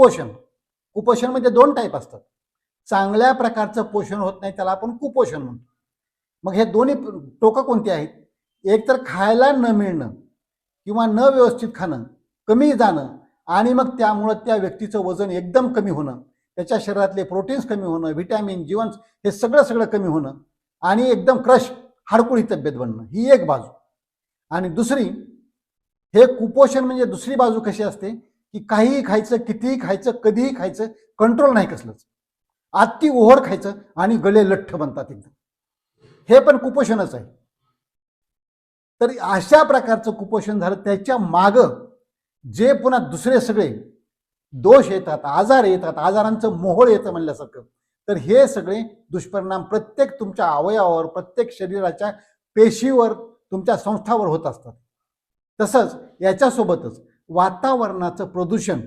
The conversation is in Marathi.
कुपोषण. कुपोषण म्हणजे दोन टाईप असतात. चांगल्या प्रकारचं पोषण होत नाही त्याला आपण कुपोषण म्हणतो. मग हे दोन्ही टोकं कोणती आहेत? एक तर खायला न मिळणं किंवा न व्यवस्थित खाणं कमी जाणं आणि मग त्यामुळं त्या व्यक्तीचं वजन एकदम कमी होणं. त्याच्या शरीरातले प्रोटीन्स कमी होणं व्हिटॅमिन जीवन हे सगळं सगळं कमी होणं आणि एकदम क्रश हाडकुळी तब्येत बनणं. ही एक बाजू. आणि दुसरी हे कुपोषण म्हणजे दुसरी बाजू कशी असते? की काहीही खायचं कितीही खायचं कधीही खायचं कंट्रोल नाही कसलंच. आत्ती ओहर खायचं आणि गळे लठ्ठ बनतात एकदम. हे पण कुपोषणच आहे. तर अशा प्रकारचं कुपोषण झालं त्याच्या मागं जे पुन्हा दुसरे सगळे दोष येतात आजार येतात आजारांचं मोहोळ येतं म्हणल्यासारखं तर हे सगळे दुष्परिणाम प्रत्येक तुमच्या अवयवावर प्रत्येक शरीराच्या पेशीवर तुमच्या संस्थावर होत असतात. तसंच याच्यासोबतच वातावरणाचं प्रदूषण